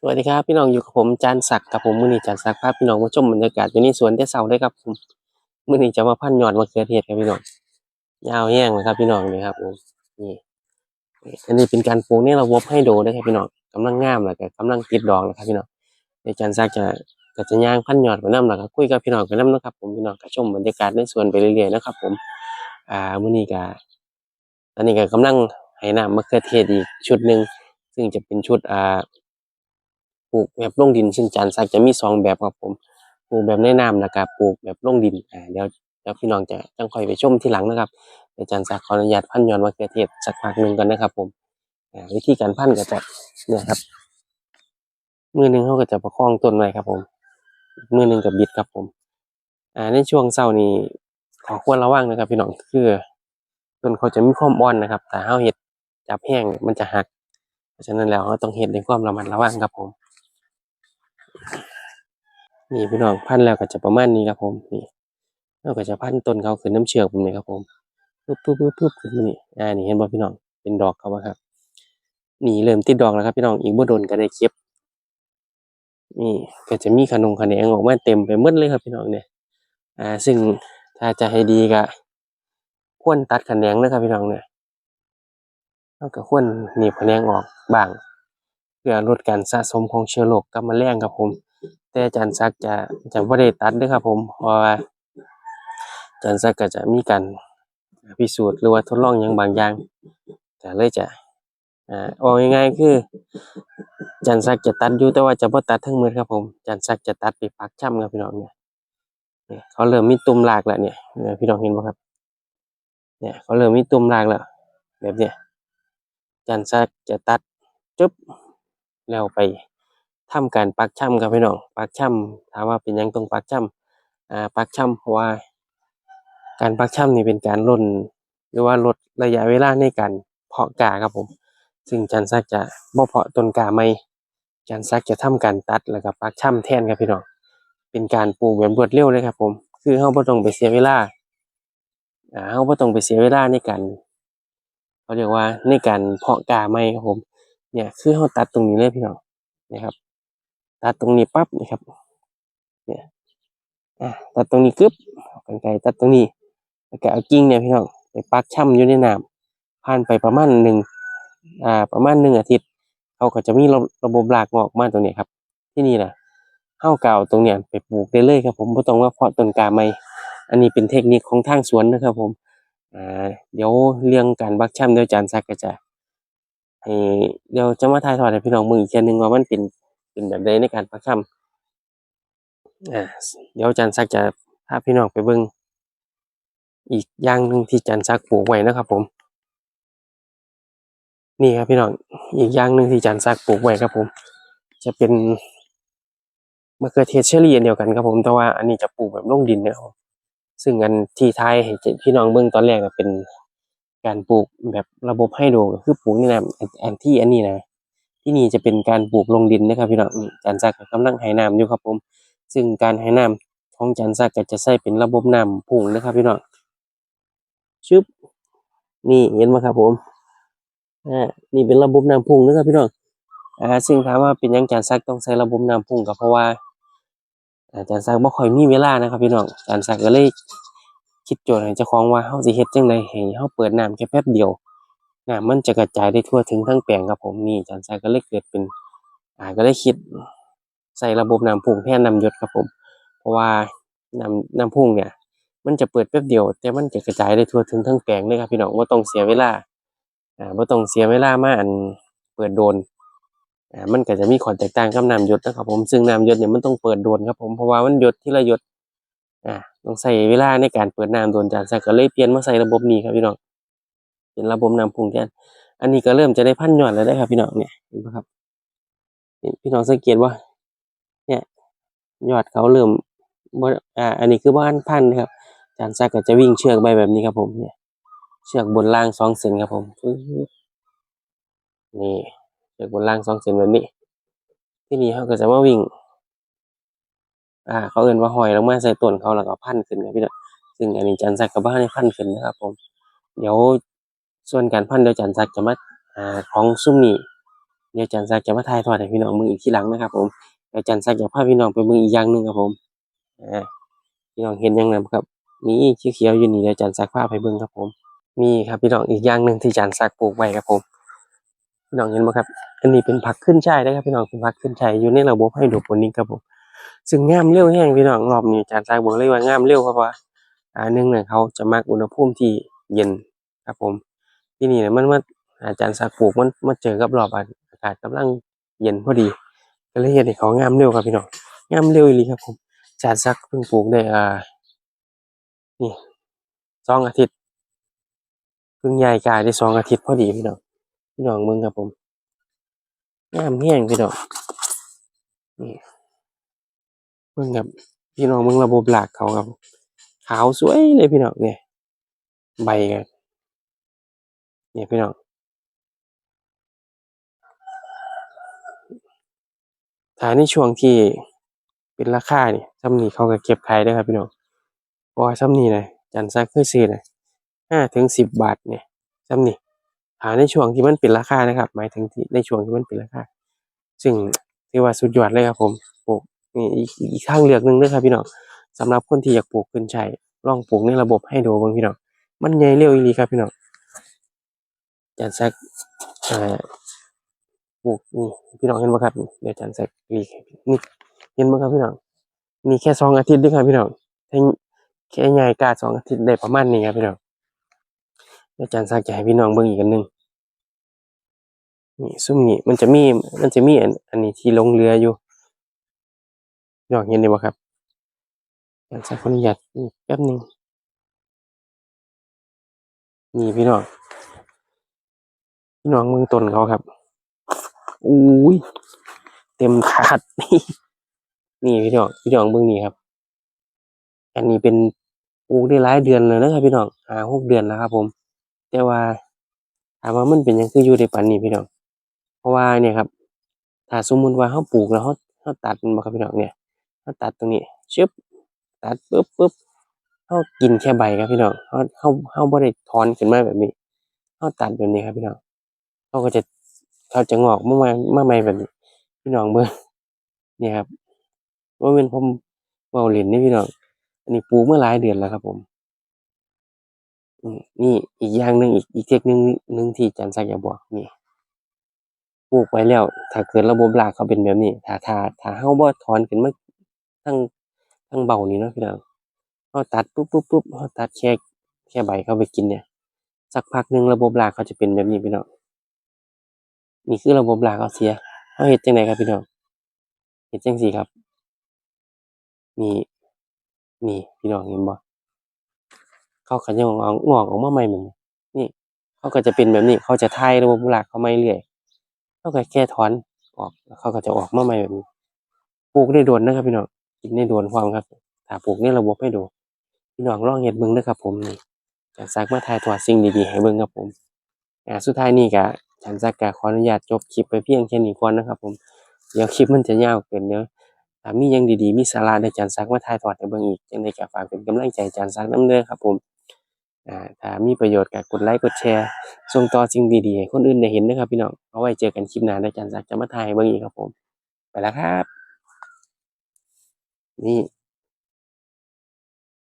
สวัสดีครับพี่น้องอยู่กับผมจานศักดิ์กับผมมือนีจานศักดิ์พาพี่น้องมาชมบรรยากาศอยู่ในสวนแต่เช้าเลยครับผมมือนีจะมาพันหยอดมะเขือเทศครับพี่น้องยาวแห้งเลยครับ พี่น้องนี่ครับผมนี่อันนี้เป็นการปลูกในระบบให้โดด้วยครับพี่น้องกำลังงามแล้วก็กำลังติดดอกแล้วครับพี่น้องในจานศักดิ์จะก็จะย่างพันหยอดไปน้ำแล้วก็คุยกับพี่น้องไปน้ำนะครับ ผมพี่น้องก็ชมบรรยากาศในสวนไปเรื่อยๆนะครับ ผมอ่ามื้อนีก็ตอนนี้ก็กำลังให้น้ำมะเขือเทศอีกชุดหนึ่งซึ่งจะเป็นชุดอ่า ปลูกแบบลงดินซึ่งจานซักจะมีสองแบบครับผมปลูกแบบในน้ำแล้วก็ปลูกแบบลงดินอ่าเดี๋ยวเดี๋ยวพี่น้องจะจังค่อยไปชมที่หลังนะครับเดี๋ยวจานซักขออนุญาตพันยอนมะเขือเทศสักพักหนึ่งก่อนนะครับ ผมอ่าวิธีการพันก็จะเนี่ยครับมือหนึ่งเขาก็จะประคองต้นไว้ครับ ผมมือหนึ่งกับบิดครับผม อ่าในช่วงเช้านี้ขอควรระวังนะครับ พี่น้องคือต้นเขาจะมีความอ่อนนะครับแต่เฮาเห็ดจับแห้งมันจะหัก เพราะฉะนั้นแล้วเราต้องเห็ดด้วยความระมัดระวังครับผม นี่พี่น้องพันแล้วก็จะประมาณนี้ครับผมนี่เราก็จะพันต้นเขาขึ้นน้ำเชือกผมนี่ครับผมปึ๊บปึ๊บปึ๊บปึ๊บขึ้นมานี่อ่านี่เห็นบ่พี่น้องเป็นดอกเขาบ่ครับนี่เริ่มติดดอกแล้วครับพี่น้องอีกบ่โดนก็ได้เก็บนี่ก็จะมีขนงขะแหนงออกมาเต็มไปหมดเลยครับพี่น้องเนี่ยอ่าซึ่งถ้าจะให้ดีก็ควรตัดแขนงนะครับพี่น้องเนี่ยเราก็ควรหนีบแขนงออกบ้าง เพื่อลดการสะสมของเชื้อโรคกับแมลงครับผม แต่อาจารย์ซักจะจะบ่ได้ตัดด้อครับ ผมเพราะว่าอาจารย์ซักก็จะมีการพิสูจน์หรือว่าทดลองหยังบางอย่างก็เลยจะอ่าเอาง่ายๆคืออาจารย์ซักจะตัดอยู่แต่ว่าจะบ่ตัดทั้งหมดครับผมอาจารย์ซักจะตัดไปปักช่ำครับพี่น้องเนี่ยเขาเริ่มมีตุ่มรากแล้วเนี่ยพี่น้องเห็นบ่ครับ เนี่ยเขาเริ่มมีตุ่มรากแล้วแบบเนี้ยอาจารย์ซักจะตัดจึ๊บแล้วไป ทำการปักช่ำครับพี่น้องปักช่ำถามว่าเป็นยังต้องปักช่ำอ่าปักช่ำเพราะว่า การปักช่ำนี่เป็นการลดหรือว่าลดระยะเวลาในการเพาะกาครับผม ซึ่งจันซักจะบ่เพาะต้นกาใหม่จันซักจะทำการตัดแล้วก็ปักช่ำแทนครับพี่น้องเป็นการปลูกแบบรวดเร็วเลยครับผม คือเราบ่ต้องไปเสียเวลาอ่าเราบ่ต้องไปเสียเวลาในการเขาเรียกว่าในการเพาะกาใหม่ครับผม เนี่ยคือเราตัดตรงนี้เลยพี่น้องนะครับ ตัดตรงนี้ปั๊บนี่ครับเนี่ยอะตัดตรงนี้กึ๊บกรรไกรตัดตรงนี้แล้วก็เอากิ่งเนี่ยพี่น้องไปปักช่ำอยู่ในน้ำผ่านไปประมาณหนึ่งอ่าประมาณหนึ่งอาทิตย์ เขาก็จะมีระระบบรากงอกมาตรงนี้ครับ ที่นี่นะเฮ้าเก่าตรงเนี้ยไปปลูกได้เลยครับ ผมบ่ต้องว่าเพาะต้นกาใหม่อันนี้เป็นเทคนิคของทางสวนนะครับ ผมอ่าเดี๋ยวเรื่องการบักช่ำเดี๋ยวจารย์ซักก็จะให้เดี๋ยวจะมาถ่ายทอดให้พี่น้องมึงอีกเทีหนึงว่ามันเป็น เป็นแบบใดในการปักช่ำอ่าเดี๋ยวอาจารย์ซักจะพาพี่น้องไปเบิ่งอีกอย่างหนึ่งที่อาจารย์ซักปลูกไว้นะครับ ผม นี่ครับพี่น้องอีกอย่างหนึ่งที่อาจารย์ซักปลูกไว้ครับ ผม จะเป็นมะเขือเทศเชอรี่เดียวกันครับผมแต่ว่าอันนี้จะปลูกแบบลงดินนะครับซึ่งอันที่ทายให้พี่น้องเบิ่งตอนแรกนะเป็นการปลูกแบบระบบไฮโดรคือปลูกนี่นะอันอันที่อันนี้นะ ที่นี่จะเป็นการปลูกลงดินนะครับพี่น้องนี่จารย์ซักก็กำลังให้น้ำอยู่ครับผม ซึ่งการให้น้ำของจารย์ซักก็จะใช้เป็นระบบน้ำพุ่งนะครับพี่น้องชึบนี่เห็นไหมครับผมอ่านี่เป็นระบบน้ำพุ่งนะครับพี่น้องอ่าซึ่งถามว่าเป็นยังจารย์ซักต้องใช้ระบบน้ำพุ่งก็เพราะว่าอาจารย์ซักบ่ค่อยมีเวลานะครับพี่น้องอาจารย์ซักก็เลยคิดโจทย์ให้เจ้าของว่าเฮาสิเฮ็ดจังใดให้เฮาเปิดน้ำแค่แป๊บเดียว น้ำมันจะกระจายได้ทั่วถึงทั้งแปลงครับผมนี่อาจารย์ซักก็เลยเกิดเป็น อ่าก็เลยคิดใส่ระบบน้ำพุ่งแทนน้ำหยดครับผม เพราะว่าน้ำน้ำพุ่งเนี่ย มันจะเปิดแป๊บเดียว แต่มันจะกระจายได้ทั่วถึงทั้งแปลงเลยครับพี่น้องบ่าต้องเสียเวลาอ่าบ่ต้องเสียเวลามาอันเปิดโดนอ่ามันก็จะมีข้อแตกต่างกับน้ำหยดนะครับผมซึ่งน้ำหยดเนี่ยมันต้องเปิดโดนครับผมเพราะว่ามันหยดที่ละหยดอ่าต้องใช้เวลาในการเปิดน้ำโดนอาจารย์ซักก็เลยเปลี่ยนมาใส่ระบบนี้ครับพี่น้อง เป็นระบบน้ำพุ่งแทนอันนี้ก็เริ่มจะได้พันหย่อดแล้วได้ครับพี่น้องเนี่ยเห็นปะครับเห็นพี่น้องสังเกตว่า เนี่ยยอดเขาเริ่มบอ่าอันนี้คือบ้านพันนะครับจารย์ซักก็จะวิ่งเชือกไปแบบนี้ครับผมเนี่ยเชือกบนล่างสองเซนครับผมนี่เชือกบนล่างสองเซนแบบนี้ ที่นี่เขาก็จะมาวิ่ง อ่า เขาเอิ้นว่าห้อยลงมาใส่ต้นเขาแล้วก็พันขึ้นครับพี่น้องซึ่งอันนี้จารย์ซักก็บ่ทันได้พันขึ้นนะครับผม เดี๋ยว ส่วนการพันเดี๋ยวจารย์ซักจะมาอ่าของซุมนี้เดี๋ยวจารย์ซักจะมาถ่ายทอดให้พี่น้องเบิ่งอีกทีหลังนะครับ ผมเดี๋ยวจารย์ซักจะพาพี่น้องไปเบิ่งอีกอย่างหนึ่งครับผมอ่าพี่น้องเห็นยังไงครับมีเขียวๆอยู่นี่เดี๋ยวจารย์ซักพาไปเบิ่งครับผมมีครับพี่น้องอีกอย่างหนึ่งที่จารย์ซักปลูกไว้ครับผมพี่น้องเห็นไหมครับ อันนี้เป็นผักขึ้นช่ายนะครับพี่น้องเป็นผักขึ้นช่ายอยู่ในระบบไฮโดรโปนิกครับผม ซึ่งงามเร็วแห้งพี่น้องรอบนี้อาจารย์ซักบอกเลยว่างามเร็วเพราะว่าอ่าหนึ่งเนี่ยเขาจะมักอุณหภูมิที่เย็นครับผม ที่นี่เนี่ยมันมาอาจารย์ซักปลูกมันมาเจอกับรอบอากาศกำลังเย็นพอดี ก็เลยเห็นให้เขางามเร็วครับพี่น้องงามเร็วอีหลีครับผมอาจารย์ซักเพิ่งปลูกได้อ่านี่สองอาทิตย์เพิ่งย้ายกายได้สองอาทิตย์พอดีพี่น้องพี่น้องมืองครับผมงามแห้งพี่น้องนี่มืองครับพี่น้องมืองระบบหลากเขาครับขาวสวยเลยพี่น้องเนี่ยใบกัน นี่ยพี่น้องถ้าในช่วงที่เป็นราคาเนี่ยซ้ำนี่เขาก็เก็บขายได้ครับพี่น้องเพราะซ้ำนี่นะจันซักเคยซื้อนะห้าถึงสิบบาทเนี่ยซ้ำนี่ถ้าในช่วงที่มันเป็นราคานะครับ หมายถึงที่ในช่วงที่มันเป็นราคาซึ่งถือว่าสุดยอดเลยครับผมปลูกนี่อีกอีกทางเลือกหนึ่งด้วยครับพี่น้องสำหรับคนที่อยากปลูกขึ้นใช้ลองปลูกในระบบให้ดูบ้างพี่น้องมันใหญ่เร็วอีหลีครับพี่น้อง จารย์แซกเอ่อปลูกนี่พี่น้องเห็นไหมครับเดี๋ยวจารย์แซกนี่นี่เห็นไหมครับพี่น้องนี่แค่สองอาทิตย์ด้วยครับพี่น้องแค่ใหญ่กาสองอาทิตย์ได้ประมาณนี้ครับพี่น้องเดี๋ยวอาจารย์แซกจะให้พี่น้องเบิ่งอีกอันหนึ่งนี่ซุ่มนี่มันจะมี มันจะมีอันนี้ที่ลงเรืออยู่ดอกเห็นได้บ่ครับอยากจะขออนุญาตนี่แป๊บหนึงนี่พี่น้อง พี่น้องเมืองต้นเขาครับอุ้ยเต็มถาดนี่พี่น้องพี่น้องเบิ่งนี่ครับ อันนี้เป็นปลูกได้หลายเดือนแล้วนะครับพี่น้องห้าหกเดือนแล้วครับ ผม แต่ว่าถามว่ามันเป็นยังคืออยู่ได้ปานนี้พี่น้อง เพราะว่าเนี่ยครับ ถ้าสมมุติว่าเราปลูกแล้วเราเราตัดมันครับพี่น้องเนี่ยเราตัดตรงนี้ชึบตัดปึ๊บปึ๊บเรากินแค่ใบครับพี่น้องเราเราเราบ่ได้ถอนขึ้นมาแบบนี้เราตัดแบบนี้ครับพี่น้อง เขาก็จะเขาจะงอกมาใหม่มาใหม่แบบพี่น้องเบิ่งเนี่ยครับว่าเป็นผมเว้าเล่นนี่พี่น้อง อันนี้ปลูกมาหลายเดือนแล้วครับ ผม นี่อีกอย่างหนึ่งอีกอีกเทคนิคหนึ่งที่อาจารย์ซักอยากบอกนี่ปลูกไว้แล้ว ถ้าเกิดระบบรากเขาเป็นแบบนี้ ถ้าถ้าถ้าเฮาบ่ถอนขึ้นมาทั้งทั้งเบานี่เนาะพี่น้องเฮาตัดปุ๊บปุ๊บปุ๊บเฮาตัดแค่แค่ใบเขาไปกินเนี่ย สักพักหนึ่งระบบรากเขาจะเป็นแบบนี้พี่น้อง นี่คือระบบรากเขาเสียเฮาเฮ็ดจังไดครับพี่น้องเฮ็ดจังซี่ครับ นี่ นี่พี่น้องเห็นบ่เขาก็ยังเอางอกออกมาใหม่เหมือนนี่เขาก็จะเป็นแบบนี้ เขาจะทายระบบรากเขาไมาเรื่อยเขาก็แค่ถอนออกแล้วเขาก็จะออกมาใหม่แบบนี้ปลูกได้โดนนะครับพี่น้องกินได้โดนพร้อมครับถ้าปลูกในระบบให้ดูพี่น้องลองเฮ็ดเบิ่งเด้อครับผมนี่จันซักมาถ่ายทอดสิ่งดีๆให้เบิ่งครับผมอ่าสุดท้ายนี้ก็ จันซักก็ขออนุญาตจบคลิปไปเพียงแค่นี้ก่อนนะครับผมเดี๋ยวคลิปมันจะยาวเกินเดี๋ยวถ้ามียังดีๆมีสาระเดี๋ยวจันซักมาถ่ายทอดให้เบิ่งอีกจังไดก็ฝากเป็นกำลังใจให้จันซักน้ำเด้อครับผมอ่าถ้ามีประโยชน์ก็กดไลค์กดแชร์ส่งต่อสิ่งดีๆให้คนอื่นได้เห็นนะครับพี่น้องเอาไว้เจอกันคลิปหน้าเดี๋ยวจันซักจะมาถ่ายเบิ่งอีกครับผม ไปแล้วครับ นี่